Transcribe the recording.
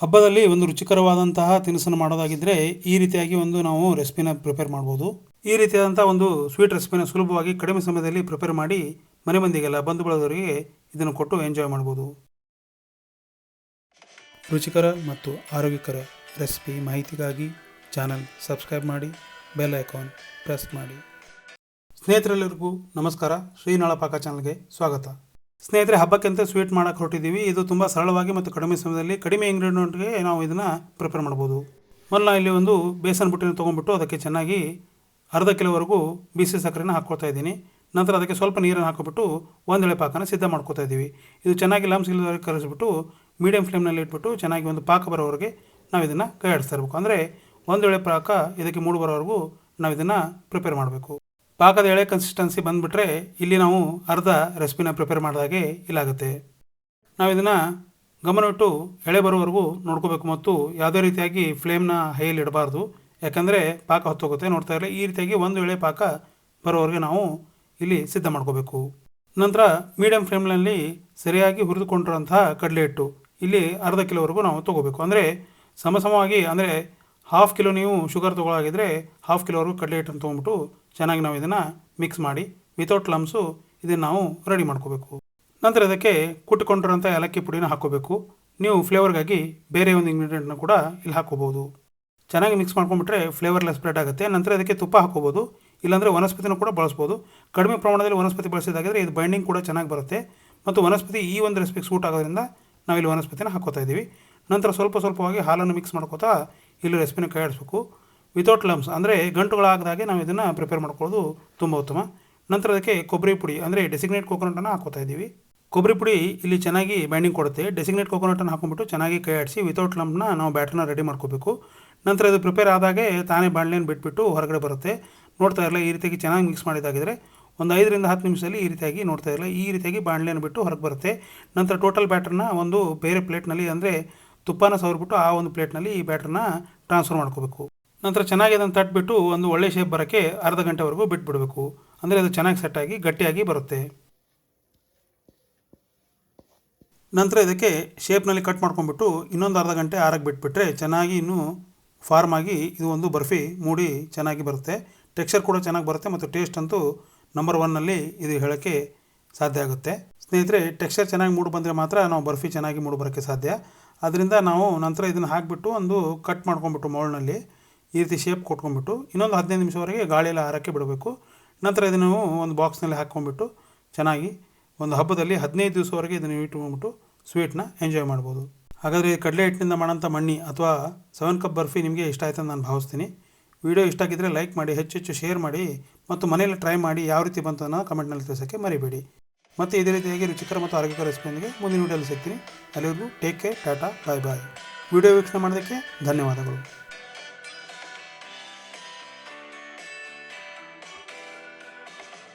ಹಬ್ಬದಲ್ಲಿ ಒಂದು ರುಚಿಕರವಾದಂತಹ ತಿನಿಸನ್ನು ಮಾಡೋದಾಗಿದ್ದರೆ ಈ ರೀತಿಯಾಗಿ ಒಂದು ನಾವು ರೆಸಿಪಿನ ಪ್ರಿಪೇರ್ ಮಾಡ್ಬೋದು. ಈ ರೀತಿಯಾದಂಥ ಒಂದು ಸ್ವೀಟ್ ರೆಸಿಪಿನ ಸುಲಭವಾಗಿ ಕಡಿಮೆ ಸಮಯದಲ್ಲಿ ಪ್ರಿಪೇರ್ ಮಾಡಿ ಮನೆ ಮಂದಿಗೆಲ್ಲ ಬಂಧು ಬಳಗದವರಿಗೆ ಇದನ್ನು ಕೊಟ್ಟು ಎಂಜಾಯ್ ಮಾಡ್ಬೋದು. ರುಚಿಕರ ಮತ್ತು ಆರೋಗ್ಯಕರ ರೆಸಿಪಿ ಮಾಹಿತಿಗಾಗಿ ಚಾನಲ್ ಸಬ್ಸ್ಕ್ರೈಬ್ ಮಾಡಿ, ಬೆಲ್ ಐಕಾನ್ ಪ್ರೆಸ್ ಮಾಡಿ. ಸ್ನೇಹಿತರೆಲ್ಲರಿಗೂ ನಮಸ್ಕಾರ. ಶ್ರೀನಾಳ ಪಾಕ ಚಾನಲ್ಗೆ ಸ್ವಾಗತ. ಸ್ನೇಹಿತರೆ, ಹಬ್ಬಕ್ಕಿಂತ ಸ್ವೀಟ್ ಮಾಡೋಕ್ಕೆ ಹೊರಟಿದ್ದೀವಿ. ಇದು ತುಂಬ ಸರಳವಾಗಿ ಮತ್ತು ಕಡಿಮೆ ಸಮಯದಲ್ಲಿ ಕಡಿಮೆ ಇಂಗ್ರೀಡಿಯೆಂಟ್ಗೆ ನಾವು ಇದನ್ನು ಪ್ರಿಪೇರ್ ಮಾಡ್ಬೋದು. ಮೊದಲು ಇಲ್ಲಿ ಒಂದು ಬೇಸನ್ ಬುಟ್ಟಿನ ತೊಗೊಂಡ್ಬಿಟ್ಟು ಅದಕ್ಕೆ ಚೆನ್ನಾಗಿ ಅರ್ಧ ಕಿಲೋವರೆಗೂ ಬಿಸಿ ಸಕ್ಕರೆನ ಹಾಕ್ಕೊಳ್ತಾ ಇದ್ದೀನಿ. ನಂತರ ಅದಕ್ಕೆ ಸ್ವಲ್ಪ ನೀರನ್ನು ಹಾಕಿಬಿಟ್ಟು ಒಂದೆಳೆ ಪಾಕನ ಸಿದ್ಧ ಮಾಡ್ಕೊತಾ ಇದ್ದೀವಿ. ಇದು ಚೆನ್ನಾಗಿ ಲಮ್ಸ್ ಇಲ್ಲದವರೆಗೆ ಕರೆಸ್ಬಿಟ್ಟು ಮೀಡಿಯಂ ಫ್ಲೇಮ್ನಲ್ಲಿ ಇಟ್ಬಿಟ್ಟು ಚೆನ್ನಾಗಿ ಒಂದು ಪಾಕ ಬರೋವರೆಗೆ ನಾವು ಇದನ್ನು ಕೈ ಆಡಿಸ್ತಾ ಇರಬೇಕು. ಅಂದರೆ ಒಂದು ಎಳೆ ಪಾಕ ಇದಕ್ಕೆ ಮೂಡು ಬರೋವರೆಗೂ ನಾವು ಇದನ್ನು ಪ್ರಿಪೇರ್ ಮಾಡಬೇಕು. ಪಾಕದ ಎಳೆ ಕನ್ಸಿಸ್ಟೆನ್ಸಿ ಬಂದುಬಿಟ್ರೆ ಇಲ್ಲಿ ನಾವು ಅರ್ಧ ರೆಸಿಪಿನ ಪ್ರಿಪೇರ್ ಮಾಡಿದಾಗೆ ಇಲ್ಲಾಗುತ್ತೆ ನಾವು ಇದನ್ನು ಗಮನವಿಟ್ಟು ಎಳೆ ಬರೋವರೆಗೂ ನೋಡ್ಕೋಬೇಕು ಮತ್ತು ಯಾವುದೇ ರೀತಿಯಾಗಿ ಫ್ಲೇಮ್ನ ಹೈಯಲ್ಲಿ ಇಡಬಾರ್ದು. ಯಾಕಂದರೆ ಪಾಕ ಹೊತ್ತೋಗುತ್ತೆ. ನೋಡ್ತಾ ಇರಲಿ, ಈ ರೀತಿಯಾಗಿ ಒಂದು ಎಳೆ ಪಾಕ ಬರೋವರೆಗೆ ನಾವು ಇಲ್ಲಿ ಸಿದ್ಧ ಮಾಡ್ಕೋಬೇಕು. ನಂತರ ಮೀಡಿಯಂ ಫ್ಲೇಮ್ನಲ್ಲಿ ಸರಿಯಾಗಿ ಹುರಿದುಕೊಂಡಿರೋಂತಹ ಕಡಲೆ ಹಿಟ್ಟು ಇಲ್ಲಿ ಅರ್ಧ ಕಿಲೋವರೆಗೂ ನಾವು ತೊಗೋಬೇಕು. ಅಂದರೆ ಸಮಸಮವಾಗಿ ಅಂದರೆ ಹಾಫ್ ಕಿಲೋ ನೀವು ಶುಗರ್ ತೊಗೊಳಾಗಿದ್ದರೆ ಹಾಫ್ ಕಿಲೋವರೆಗೂ ಕಡಲೆ ಹಿಟ್ಟನ್ನು ತೊಗೊಂಬಿಟ್ಟು ಚೆನ್ನಾಗಿ ನಾವು ಇದನ್ನು ಮಿಕ್ಸ್ ಮಾಡಿ ವಿತೌಟ್ ಲಮ್ಸು ಇದನ್ನು ನಾವು ರೆಡಿ ಮಾಡ್ಕೋಬೇಕು. ನಂತರ ಇದಕ್ಕೆ ಕುಟ್ಕೊಂಡಿರೋಂಥ ಏಲಕ್ಕಿ ಪುಡಿನ ಹಾಕ್ಕೋಬೇಕು. ನೀವು ಫ್ಲೇವರ್ಗಾಗಿ ಬೇರೆ ಒಂದು ಇಂಗ್ರೀಡಿಯೆಂಟ್ನ ಕೂಡ ಇಲ್ಲಿ ಹಾಕ್ಕೋಬೋದು. ಚೆನ್ನಾಗಿ ಮಿಕ್ಸ್ ಮಾಡ್ಕೊಂಡ್ಬಿಟ್ರೆ ಫ್ಲೇವರ್ಲೆಸ್ ಸ್ಪ್ರೆಡ್ ಆಗುತ್ತೆ. ನಂತರ ಇದಕ್ಕೆ ತುಪ್ಪ ಹಾಕೋಬೋದು ಇಲ್ಲಾಂದರೆ ವನಸ್ಪತಿನೂ ಕೂಡ ಬಳಸ್ಬೋದು. ಕಡಿಮೆ ಪ್ರಮಾಣದಲ್ಲಿ ವನಸ್ಪತಿ ಬಳಸಿದಾಗಿದ್ರೆ ಇದು ಬೈಂಡಿಂಗ್ ಕೂಡ ಚೆನ್ನಾಗಿ ಬರುತ್ತೆ. ಮತ್ತು ವನಸ್ಪತಿ ಈ ಒಂದು ರೆಸಿಪಿಗೆ ಸೂಟ್ ಆಗೋದ್ರಿಂದ ಇಲ್ಲಿ ವನಸ್ಪತಿನ ಹಾಕೋತಾ ಇದ್ದೀವಿ. ನಂತರ ಸ್ವಲ್ಪ ಸ್ವಲ್ಪವಾಗಿ ಹಾಲನ್ನು ಮಿಕ್ಸ್ ಮಾಡ್ಕೋತಾ ಇಲ್ಲಿ ರೆಸಿಪಿನ ಕೈ ಆಡಿಸ್ಬೇಕು ವಿತೌಟ್ ಲಮ್ಸ್ ಅಂದರೆ ಗಂಟುಗಳಾಗದಾಗೆ ನಾವು ಇದನ್ನು ಪ್ರಿಪೇರ್ ಮಾಡ್ಕೊಳ್ಳೋದು ತುಂಬ ಉತ್ತಮ. ನಂತರ ಅದಕ್ಕೆ ಕೊಬ್ಬರಿ ಪುಡಿ, ಅಂದರೆ ಡೆಸಿಗ್ನೇಟ್ ಕೋಕೋನಟನ್ನು ಹಾಕೋತಾ ಇದ್ದೀವಿ. ಕೊಬ್ಬರಿ ಪುಡಿ ಇಲ್ಲಿ ಚೆನ್ನಾಗಿ ಬೈಂಡಿಂಗ್ ಕೊಡುತ್ತೆ. ಡೆಸಿಗ್ನೇಟ್ ಕೋಕೋನಟನ್ನು ಹಾಕೊಂಡ್ಬಿಟ್ಟು ಚೆನ್ನಾಗಿ ಕೈ ಆಡಿಸಿ ವಿತೌಟ್ ಲಂಪ್ನ ನಾವು ಬ್ಯಾಟ್ರನ್ನ ರೆಡಿ ಮಾಡ್ಕೋಬೇಕು. ನಂತರ ಇದು ಪ್ರಿಪೇರ್ ಆದಾಗೆ ತಾನೇ ಬಾಣಲೆಯನ್ನು ಬಿಟ್ಬಿಟ್ಟು ಹೊರಗಡೆ ಬರುತ್ತೆ. ನೋಡ್ತಾ ಇರಲ್ಲ ಈ ರೀತಿಯಾಗಿ ಚೆನ್ನಾಗಿ ಮಿಕ್ಸ್ ಮಾಡಿದಾಗಿದ್ರೆ ಒಂದು ಐದರಿಂದ ಹತ್ತು ನಿಮಿಷದಲ್ಲಿ ಈ ರೀತಿಯಾಗಿ ನೋಡ್ತಾ ಇರಲ್ಲ ಈ ರೀತಿಯಾಗಿ ಬಾಣಲೆಯನ್ನು ಬಿಟ್ಟು ಹೊರಗೆ ಬರುತ್ತೆ. ನಂತರ ಟೋಟಲ್ ಬ್ಯಾಟ್ರನ್ನ ಒಂದು ಬೇರೆ ಪ್ಲೇಟ್ನಲ್ಲಿ ಅಂದರೆ ತುಪ್ಪನ ಸವರ್ಬಿಟ್ಟು ಆ ಒಂದು ಪ್ಲೇಟ್ನಲ್ಲಿ ಈ ಬ್ಯಾಟ್ರನ್ನ ಟ್ರಾನ್ಸ್ಫರ್ ಮಾಡ್ಕೋಬೇಕು. ನಂತರ ಚೆನ್ನಾಗಿ ಅದನ್ನು ತಟ್ಬಿಟ್ಟು ಒಂದು ಒಳ್ಳೆ ಶೇಪ್ ಬರೋಕ್ಕೆ ಅರ್ಧ ಗಂಟೆವರೆಗೂ ಬಿಟ್ಬಿಡಬೇಕು. ಅಂದರೆ ಅದು ಚೆನ್ನಾಗಿ ಸೆಟ್ಟಾಗಿ ಗಟ್ಟಿಯಾಗಿ ಬರುತ್ತೆ. ನಂತರ ಇದಕ್ಕೆ ಶೇಪ್ನಲ್ಲಿ ಕಟ್ ಮಾಡ್ಕೊಂಡ್ಬಿಟ್ಟು ಇನ್ನೊಂದು ಅರ್ಧ ಗಂಟೆ ಆರಕ್ಕೆ ಬಿಟ್ಬಿಟ್ರೆ ಚೆನ್ನಾಗಿ ಇನ್ನೂ ಫಾರ್ಮ್ ಆಗಿ ಇದು ಒಂದು ಬರ್ಫಿ ಮೂಡಿ ಚೆನ್ನಾಗಿ ಬರುತ್ತೆ. ಟೆಕ್ಸ್ಚರ್ ಕೂಡ ಚೆನ್ನಾಗಿ ಬರುತ್ತೆ ಮತ್ತು ಟೇಸ್ಟ್ ಅಂತೂ ನಂಬರ್ ಒನ್ನಲ್ಲಿ ಇದು ಹೇಳೋಕ್ಕೆ ಸಾಧ್ಯ ಆಗುತ್ತೆ. ಸ್ನೇಹಿತರೆ ಟೆಕ್ಸ್ಚರ್ ಚೆನ್ನಾಗಿ ಮೂಡು ಬಂದರೆ ಮಾತ್ರ ನಾವು ಬರ್ಫಿ ಚೆನ್ನಾಗಿ ಮೂಡು ಬರೋಕ್ಕೆ ಸಾಧ್ಯ. ಅದರಿಂದ ನಾವು ನಂತರ ಇದನ್ನು ಹಾಕಿಬಿಟ್ಟು ಒಂದು ಕಟ್ ಮಾಡ್ಕೊಂಬಿಟ್ಟು ಮೌಲ್ನಲ್ಲಿ ಈ ರೀತಿ ಶೇಪ್ ಕೊಟ್ಕೊಂಡ್ಬಿಟ್ಟು ಇನ್ನೊಂದು ಹದಿನೈದು ನಿಮಿಷವರೆಗೆ ಗಾಳಿಯಲ್ಲಿ ಹಾರಕ್ಕೆ ಬಿಡಬೇಕು. ನಂತರ ಇದನ್ನು ಒಂದು ಬಾಕ್ಸ್ನಲ್ಲಿ ಹಾಕ್ಕೊಂಡ್ಬಿಟ್ಟು ಚೆನ್ನಾಗಿ ಒಂದು ಹಬ್ಬದಲ್ಲಿ ಹದಿನೈದು ದಿವಸವರೆಗೆ ಇದನ್ನು ಇಟ್ಕೊಂಡ್ಬಿಟ್ಟು ಸ್ವೀಟ್ನ ಎಂಜಾಯ್ ಮಾಡ್ಬೋದು. ಹಾಗಾದರೆ ಕಡಲೆ ಹಿಟ್ಟಿನಿಂದ ಮಾಡೋಂಥ ಮಣ್ಣಿ ಅಥವಾ ಸೆವೆನ್ ಕಪ್ ಬರ್ಫಿ ನಿಮಗೆ ಇಷ್ಟ ಆಯ್ತು ಅಂತ ನಾನು ಭಾವಿಸ್ತೀನಿ. ವಿಡಿಯೋ ಇಷ್ಟ ಆಗಿದ್ದರೆ ಲೈಕ್ ಮಾಡಿ, ಹೆಚ್ಚು ಹೆಚ್ಚು ಶೇರ್ ಮಾಡಿ ಮತ್ತು ಮನೆಯಲ್ಲಿ ಟ್ರೈ ಮಾಡಿ ಯಾವ ರೀತಿ ಬಂತು ಅನ್ನೋ ಕಮೆಂಟ್ನಲ್ಲಿ ತಿಳಿಸೋಕ್ಕೆ ಮರಿಬೇಡಿ. ಮತ್ತು ಇದೇ ರೀತಿಯಾಗಿ ರುಚಿಕರ ಮತ್ತು ಆರೋಗ್ಯಕರ ರೆಸಿಪಿಯೊಂದಿಗೆ ಮುಂದಿನ ವಿಡಿಯೋದಲ್ಲಿ ಸಿಗ್ತೀನಿ. ಅಲ್ಲಿವರೆಗೂ take care tata bye bye video ವೀಕ್ಷಣೆ ಮಾಡೋದಕ್ಕೆ ಧನ್ಯವಾದಗಳು.